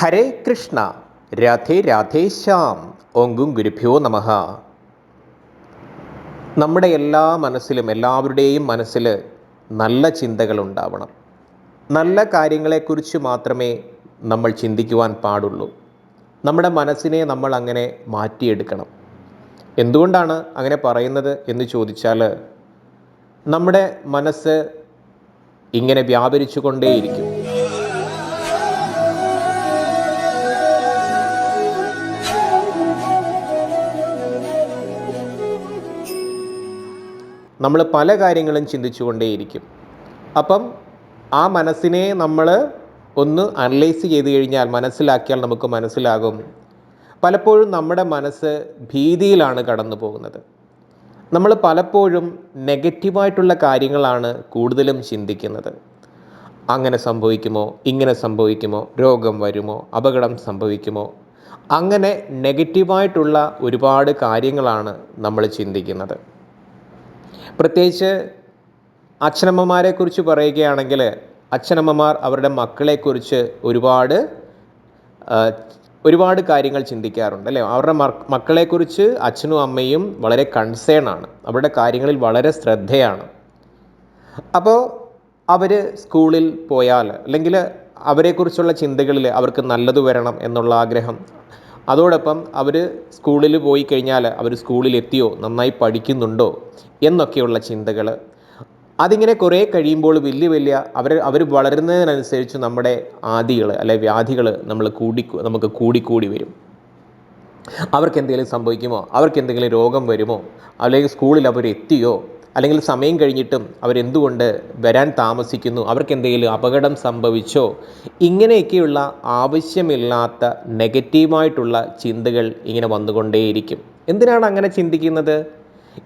ഹരേ കൃഷ്ണ രാധേ രാധേ ശ്യാം ഓങ്കും ഗുരുഭ്യോ നമഃ. നമ്മുടെ എല്ലാ മനസ്സിലും എല്ലാവരുടെയും മനസ്സിൽ നല്ല ചിന്തകൾ ഉണ്ടാവണം നല്ല കാര്യങ്ങളെക്കുറിച്ച് മാത്രമേ നമ്മൾ ചിന്തിക്കുവാൻ പാടുള്ളൂ. നമ്മുടെ മനസ്സിനെ നമ്മൾ അങ്ങനെ മാറ്റിയെടുക്കണം. എന്തുകൊണ്ടാണ് അങ്ങനെ പറയുന്നത് എന്ന് ചോദിച്ചാൽ നമ്മുടെ മനസ്സ് ഇങ്ങനെ വ്യാപരിച്ചു കൊണ്ടേയിരിക്കും നമ്മൾ പല കാര്യങ്ങളും ചിന്തിച്ചു കൊണ്ടേയിരിക്കും അപ്പം ആ മനസ്സിനെ നമ്മൾ ഒന്ന് അനലൈസ് ചെയ്ത് കഴിഞ്ഞാൽ മനസ്സിലാക്കിയാൽ നമുക്ക് മനസ്സിലാകും. പലപ്പോഴും നമ്മുടെ മനസ്സ് ഭീതിയിലാണ് കടന്നു പോകുന്നത്. നമ്മൾ പലപ്പോഴും നെഗറ്റീവായിട്ടുള്ള കാര്യങ്ങളാണ് കൂടുതലും ചിന്തിക്കുന്നത്. അങ്ങനെ സംഭവിക്കുമോ? ഇങ്ങനെ സംഭവിക്കുമോ? രോഗം വരുമോ? അപകടം സംഭവിക്കുമോ? അങ്ങനെ നെഗറ്റീവായിട്ടുള്ള ഒരുപാട് കാര്യങ്ങളാണ് നമ്മൾ ചിന്തിക്കുന്നത്. പ്രത്യേകിച്ച് അച്ഛനമ്മമാരെക്കുറിച്ച് പറയുകയാണെങ്കിൽ അച്ഛനമ്മമാർ അവരുടെ മക്കളെക്കുറിച്ച് ഒരുപാട് ഒരുപാട് കാര്യങ്ങൾ ചിന്തിക്കാറുണ്ട് അല്ലേ? അവരുടെ മക്കളെക്കുറിച്ച് അച്ഛനും അമ്മയും വളരെ കൺസേൺ ആണ്. അവരുടെ കാര്യങ്ങളിൽ വളരെ ശ്രദ്ധയാണ്. അപ്പോൾ അവർ സ്കൂളിൽ പോയാൽ അല്ലെങ്കിൽ അവരെക്കുറിച്ചുള്ള ചിന്തകളിൽ അവർക്ക് നല്ലത് വരണം എന്നുള്ള ആഗ്രഹം അതോടൊപ്പം അവർ സ്കൂളിൽ പോയി കഴിഞ്ഞാൽ അവർ സ്കൂളിലെത്തിയോ നന്നായി പഠിക്കുന്നുണ്ടോ എന്നൊക്കെയുള്ള ചിന്തകൾ അതിങ്ങനെ കുറേ കഴിയുമ്പോൾ വലിയ വലിയ അവർ അവർ വളരുന്നതിനനുസരിച്ച് നമ്മുടെ ആദികൾ അല്ലെ വ്യാധികൾ നമ്മൾ കൂടി നമുക്ക് കൂടിക്കൂടി വരും. അവർക്ക് എന്തെങ്കിലും സംഭവിക്കുമോ? അവർക്ക് എന്തെങ്കിലും രോഗം വരുമോ? അല്ലെങ്കിൽ സ്കൂളിൽ അവർ എത്തിയോ അല്ലെങ്കിൽ സമയം കഴിഞ്ഞിട്ടും അവരെന്തുകൊണ്ട് വരാൻ താമസിക്കുന്നു? അവർക്ക് എന്തെങ്കിലും അപകടം സംഭവിച്ചോ? ഇങ്ങനെയൊക്കെയുള്ള ആവശ്യമില്ലാത്ത നെഗറ്റീവായിട്ടുള്ള ചിന്തകൾ ഇങ്ങനെ വന്നുകൊണ്ടേയിരിക്കും. എന്തിനാണ് അങ്ങനെ ചിന്തിക്കുന്നത്?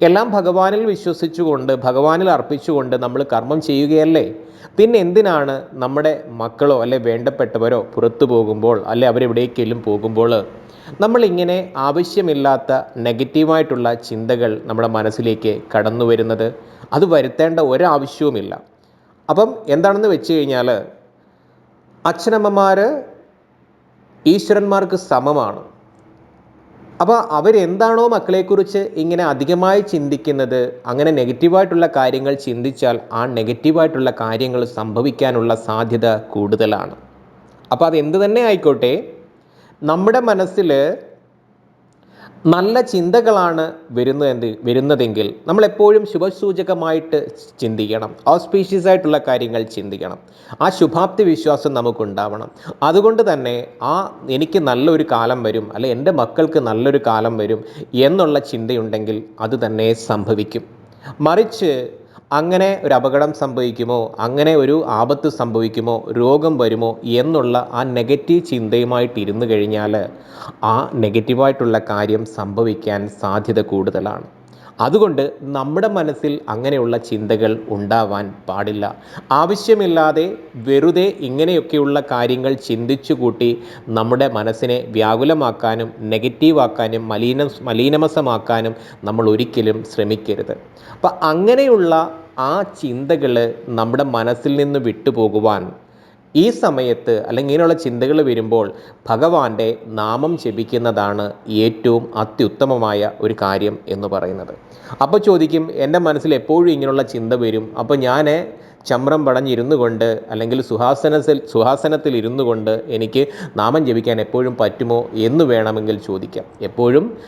എല്ലാം ഭഗവാനിൽ വിശ്വസിച്ചുകൊണ്ട് ഭഗവാനിൽ അർപ്പിച്ചുകൊണ്ട് നമ്മൾ കർമ്മം ചെയ്യുകയല്ലേ? പിന്നെ എന്തിനാണ് നമ്മുടെ മക്കളോ അല്ലെ വേണ്ടപ്പെട്ടവരോ പുറത്തു പോകുമ്പോൾ അല്ലെ അവരെവിടേക്കെങ്കിലും പോകുമ്പോൾ നമ്മളിങ്ങനെ ആവശ്യമില്ലാത്ത നെഗറ്റീവായിട്ടുള്ള ചിന്തകൾ നമ്മുടെ മനസ്സിലേക്ക് കടന്നു വരുന്നത് അത് വരുത്തേണ്ട ഒരാവശ്യവുമില്ല. അപ്പം എന്താണെന്ന് വെച്ച് കഴിഞ്ഞാൽ അച്ഛനമ്മമാർ ഈശ്വരന്മാർക്ക് സമമാണ്. അപ്പോൾ അവരെന്താണോ മക്കളെക്കുറിച്ച് ഇങ്ങനെ അധികമായി ചിന്തിക്കുന്നത് അങ്ങനെ നെഗറ്റീവായിട്ടുള്ള കാര്യങ്ങൾ ചിന്തിച്ചാൽ ആ നെഗറ്റീവായിട്ടുള്ള കാര്യങ്ങൾ സംഭവിക്കാനുള്ള സാധ്യത കൂടുതലാണ്. അപ്പോൾ അത് എന്ത് തന്നെ ആയിക്കോട്ടെ നമ്മുടെ മനസ്സിൽ നല്ല ചിന്തകളാണ് വരുന്നത് വരുന്നതെങ്കിൽ നമ്മളെപ്പോഴും ശുഭസൂചകമായിട്ട് ചിന്തിക്കണം. ഓസ്പീഷ്യസ് ആയിട്ടുള്ള കാര്യങ്ങൾ ചിന്തിക്കണം. ആ ശുഭാപ്തി വിശ്വാസം നമുക്കുണ്ടാവണം. അതുകൊണ്ട് തന്നെ ആ എനിക്ക് നല്ലൊരു കാലം വരും അല്ലെ എന്റെ മക്കൾക്ക് നല്ലൊരു കാലം വരും എന്നുള്ള ചിന്തയുണ്ടെങ്കിൽ അത് തന്നെ സംഭവിക്കും. മറിച്ച് അങ്ങനെ ഒരു അപകടം സംഭവിക്കുമോ? അങ്ങനെ ഒരു ആപത്ത് സംഭവിക്കുമോ? രോഗം വരുമോ? എന്നുള്ള ആ നെഗറ്റീവ് ചിന്തയുമായിട്ട് ഇരുന്നു കഴിഞ്ഞാൽ ആ നെഗറ്റീവായിട്ടുള്ള കാര്യം സംഭവിക്കാൻ സാധ്യത കൂടുതലാണ്. അതുകൊണ്ട് നമ്മുടെ മനസ്സിൽ അങ്ങനെയുള്ള ചിന്തകൾ ഉണ്ടാവാൻ പാടില്ല. ആവശ്യമില്ലാതെ വെറുതെ ഇങ്ങനെയൊക്കെയുള്ള കാര്യങ്ങൾ ചിന്തിച്ചു കൂട്ടി നമ്മുടെ മനസ്സിനെ വ്യാകുലമാക്കാനും നെഗറ്റീവാക്കാനും മലീന മലീനമസമാക്കാനും നമ്മൾ ഒരിക്കലും ശ്രമിക്കരുത്. അപ്പം അങ്ങനെയുള്ള ആ ചിന്തകൾ നമ്മുടെ മനസ്സിൽ നിന്ന് വിട്ടുപോകുവാൻ ഈ സമയത്ത് അല്ലെങ്കിൽ ഇങ്ങനെയുള്ള ചിന്തകൾ വരുമ്പോൾ ഭഗവാന്റെ നാമം ജപിക്കുന്നതാണ് ഏറ്റവും അത്യുത്തമമായ ഒരു കാര്യം എന്ന് പറയുന്നത്. അപ്പോൾ ചോദിക്കും എന്റെ മനസ്സിൽ എപ്പോഴും ഇങ്ങനെയുള്ള ചിന്ത വരും? അപ്പോൾ ഞാൻ ചമ്രം പടഞ്ഞിരുന്നു കൊണ്ട് അല്ലെങ്കിൽ സുഹാസനത്തിൽ സുഹാസനത്തിൽ ഇരുന്നു കൊണ്ട് എനിക്ക് നാമം ജപിക്കാൻ എപ്പോഴും പറ്റുമോ എന്ന് വേണമെങ്കിൽ ചോദിക്കാം. എപ്പോഴും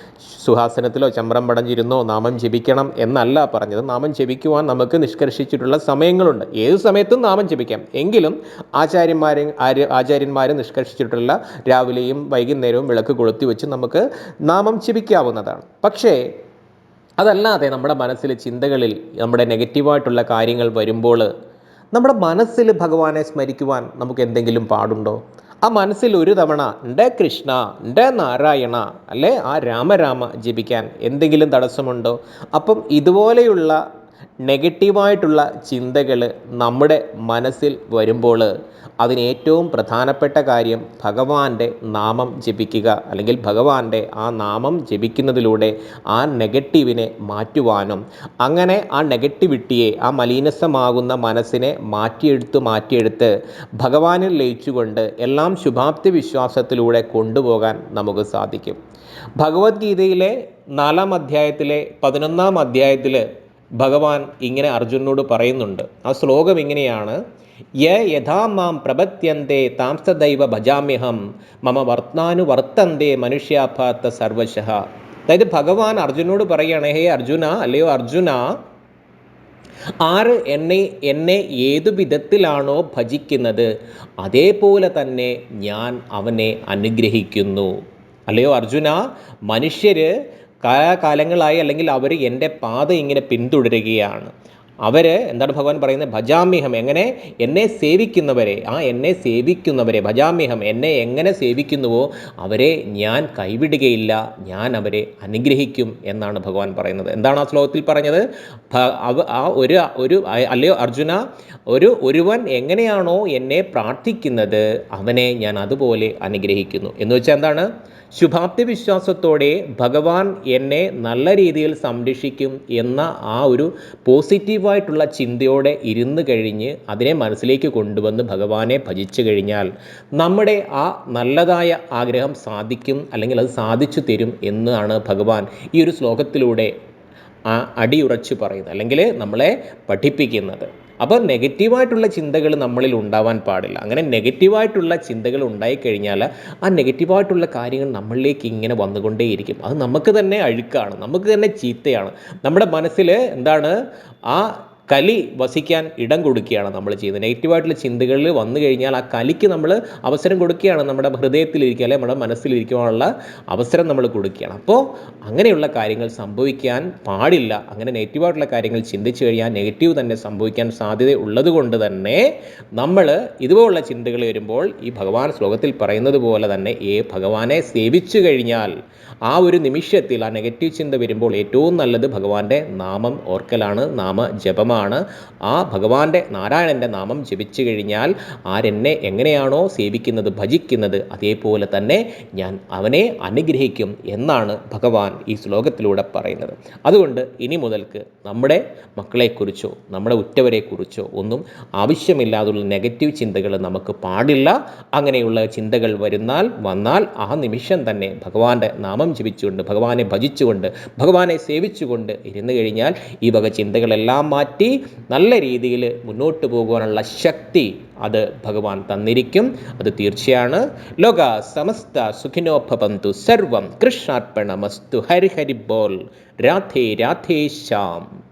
സുഹാസനത്തിലോ ചമ്രം പടഞ്ഞിരുന്നോ നാമം ജപിക്കണം എന്നല്ല പറഞ്ഞത്. നാമം ജപിക്കുവാൻ നമുക്ക് നിഷ്കർഷിച്ചിട്ടുള്ള സമയങ്ങളുണ്ട്. ഏത് സമയത്തും നാമം ജപിക്കാം. എങ്കിലും ആചാര്യന്മാരെ ആചാര്യന്മാരെ നിഷ്കർഷിച്ചിട്ടുള്ള രാവിലെയും വൈകുന്നേരവും വിളക്ക് കൊളുത്തി വെച്ച് നമുക്ക് നാമം ജപിക്കാവുന്നതാണ്. പക്ഷേ അതല്ലാതെ നമ്മുടെ മനസ്സിലെ ചിന്തകളിൽ നമ്മുടെ നെഗറ്റീവായിട്ടുള്ള കാര്യങ്ങൾ വരുമ്പോൾ നമ്മുടെ മനസ്സിൽ ഭഗവാനെ സ്മരിക്കുവാൻ നമുക്ക് എന്തെങ്കിലും പാടുണ്ടോ? ആ മനസ്സിൽ ഒരു തവണ എന്റെ കൃഷ്ണ എന്റെ നാരായണ അല്ലേ? ആ രാമരാമ ജപിക്കാൻ എന്തെങ്കിലും തടസ്സമുണ്ടോ? അപ്പം ഇതുപോലെയുള്ള നെഗറ്റീവായിട്ടുള്ള ചിന്തകൾ നമ്മുടെ മനസ്സിൽ വരുമ്പോൾ അതിന് ഏറ്റവും പ്രധാനപ്പെട്ട കാര്യം ഭഗവാന്റെ നാമം ജപിക്കുക. അല്ലെങ്കിൽ ഭഗവാന്റെ ആ നാമം ജപിക്കുന്നതിലൂടെ ആ നെഗറ്റീവിനെ മാറ്റുവാനും അങ്ങനെ ആ നെഗറ്റിവിറ്റിയെ ആ മലീനസമാകുന്ന മനസ്സിനെ മാറ്റിയെടുത്ത് മാറ്റിയെടുത്ത് ഭഗവാനിൽ ലയിച്ചുകൊണ്ട് എല്ലാം ശുഭാപ്തി വിശ്വാസത്തിലൂടെ കൊണ്ടുപോകാൻ നമുക്ക് സാധിക്കും. ഭഗവത്ഗീതയിലെ നാലാം അധ്യായത്തിലെ പതിനൊന്നാം അധ്യായത്തിൽ ഭഗവാൻ ഇങ്ങനെ അർജുനോട് പറയുന്നുണ്ട്. ആ ശ്ലോകം ഇങ്ങനെയാണ്. യ യഥാ മാം പ്രപത്യന്തേ താംസദൈവ ഭജാമ്യഹം മമ വർത്താനുവർത്തന്തേ മനുഷ്യാഭാത്ത സർവശ. അതായത് ഭഗവാൻ അർജുനോട് പറയുകയാണ് ഹേ അർജുന അല്ലയോ അർജുന ആര് എന്നെ എന്നെ ഏതു വിധത്തിലാണോ ഭജിക്കുന്നത് അതേപോലെ തന്നെ ഞാൻ അവനെ അനുഗ്രഹിക്കുന്നു. അല്ലയോ അർജുന മനുഷ്യർ കാലങ്ങളായി അല്ലെങ്കിൽ അവർ എന്റെ പാത ഇങ്ങനെ പിന്തുടരുകയാണ്. അവർ എന്താണ് ഭഗവാൻ പറയുന്നത്? ഭജാമ്യഹം. എങ്ങനെ? എന്നെ സേവിക്കുന്നവരെ. ആ എന്നെ സേവിക്കുന്നവരെ. ഭജാമ്യഹം. എന്നെ എങ്ങനെ സേവിക്കുന്നുവോ അവരെ ഞാൻ കൈവിടുകയില്ല. ഞാൻ അവരെ അനുഗ്രഹിക്കും എന്നാണ് ഭഗവാൻ പറയുന്നത്. എന്താണ് ആ ശ്ലോകത്തിൽ പറഞ്ഞത്? ആ ഒരു ഒരു അല്ലയോ അർജുന ഒരു ഒരുവൻ എങ്ങനെയാണോ എന്നെ പ്രാർത്ഥിക്കുന്നത് അവനെ ഞാൻ അതുപോലെ അനുഗ്രഹിക്കുന്നു. എന്ന് വെച്ചാൽ എന്താണ്? ശുഭാപ്തി വിശ്വാസത്തോടെ ഭഗവാൻ എന്നെ നല്ല രീതിയിൽ സംരക്ഷിക്കും എന്ന ആ ഒരു പോസിറ്റീവായിട്ടുള്ള ചിന്തയോടെ ഇരുന്ന് കഴിഞ്ഞ് അതിനെ മനസ്സിലേക്ക് കൊണ്ടുവന്ന് ഭഗവാനെ ഭജിച്ചു കഴിഞ്ഞാൽ നമ്മുടെ ആ നല്ലതായ ആഗ്രഹം സാധിക്കും അല്ലെങ്കിൽ അത് സാധിച്ചു തരും എന്നാണ് ഭഗവാൻ ഈ ഒരു ശ്ലോകത്തിലൂടെ അടിയുറച്ച് പറയുന്നത് അല്ലെങ്കിൽ നമ്മളെ പഠിപ്പിക്കുന്നത്. അപ്പോൾ നെഗറ്റീവായിട്ടുള്ള ചിന്തകൾ നമ്മളിൽ ഉണ്ടാവാൻ പാടില്ല. അങ്ങനെ നെഗറ്റീവായിട്ടുള്ള ചിന്തകൾ ഉണ്ടായിക്കഴിഞ്ഞാൽ ആ നെഗറ്റീവായിട്ടുള്ള കാര്യങ്ങൾ നമ്മളിലേക്ക് ഇങ്ങനെ വന്നുകൊണ്ടേയിരിക്കും. അത് നമുക്ക് തന്നെ അഴുക്കാണ് നമുക്ക് തന്നെ ചീത്തയാണ്. നമ്മുടെ മനസ്സിൽ എന്താണ്? ആ കലി വസിക്കാൻ ഇടം കൊടുക്കുകയാണ് നമ്മൾ ചെയ്യുന്നത്. നെഗറ്റീവായിട്ടുള്ള ചിന്തകളിൽ വന്നു കഴിഞ്ഞാൽ ആ കലിക്ക് നമ്മൾ അവസരം കൊടുക്കുകയാണ്. നമ്മുടെ ഹൃദയത്തിലിരിക്കുക അല്ലെങ്കിൽ നമ്മുടെ മനസ്സിലിരിക്കുവാനുള്ള അവസരം നമ്മൾ കൊടുക്കുകയാണ്. അപ്പോൾ അങ്ങനെയുള്ള കാര്യങ്ങൾ സംഭവിക്കാൻ പാടില്ല. അങ്ങനെ നെഗറ്റീവായിട്ടുള്ള കാര്യങ്ങൾ ചിന്തിച്ചു കഴിഞ്ഞാൽ നെഗറ്റീവ് തന്നെ സംഭവിക്കാൻ സാധ്യത ഉള്ളത് കൊണ്ട് തന്നെ നമ്മൾ ഇതുപോലുള്ള ചിന്തകൾ വരുമ്പോൾ ഈ ഭഗവാൻ ശ്ലോകത്തിൽ പറയുന്നത് പോലെ തന്നെ ഏ ഭഗവാനെ സേവിച്ചു കഴിഞ്ഞാൽ ആ ഒരു നിമിഷത്തിൽ ആ നെഗറ്റീവ് ചിന്ത വരുമ്പോൾ ഏറ്റവും നല്ലത് ഭഗവാന്റെ നാമം ഓർക്കലാണ്. നാമ ജപമാണ്. ആ ഭഗവാന്റെ നാരായണന്റെ നാമം ജപിച്ചു കഴിഞ്ഞാൽ ആരെന്നെ എങ്ങനെയാണോ സേവിക്കുന്നത് ഭജിക്കുന്നത് അതേപോലെ തന്നെ ഞാൻ അവനെ അനുഗ്രഹിക്കും എന്നാണ് ഭഗവാൻ ഈ ശ്ലോകത്തിലൂടെ പറയുന്നത്. അതുകൊണ്ട് ഇനി മുതൽക്ക് നമ്മുടെ മക്കളെക്കുറിച്ചോ നമ്മുടെ ഉറ്റവരെക്കുറിച്ചോ ഒന്നും ആവശ്യമില്ലാതുള്ള നെഗറ്റീവ് ചിന്തകൾ നമുക്ക് പാടില്ല. അങ്ങനെയുള്ള ചിന്തകൾ വരുന്നാൽ വന്നാൽ ആ നിമിഷം തന്നെ ഭഗവാന്റെ നാമം ജപിച്ചുകൊണ്ട് ഭഗവാനെ ഭജിച്ചുകൊണ്ട് ഭഗവാനെ സേവിച്ചുകൊണ്ട് ഇരുന്നു കഴിഞ്ഞാൽ ഈ വക ചിന്തകളെല്ലാം മാറ്റി നല്ല രീതിയിൽ മുന്നോട്ട് പോകുവാനുള്ള ശക്തി അത് ഭഗവാൻ തന്നിരിക്കും. അത് തീർച്ചയാണ്. ലോക സമസ്ത സുഖിനോഭവന്തു സർവം കൃഷ്ണാർപ്പണമസ്തു. ഹരിഹരി ഹരി ബോൾ. രാധേ രാധേ ശ്യാം.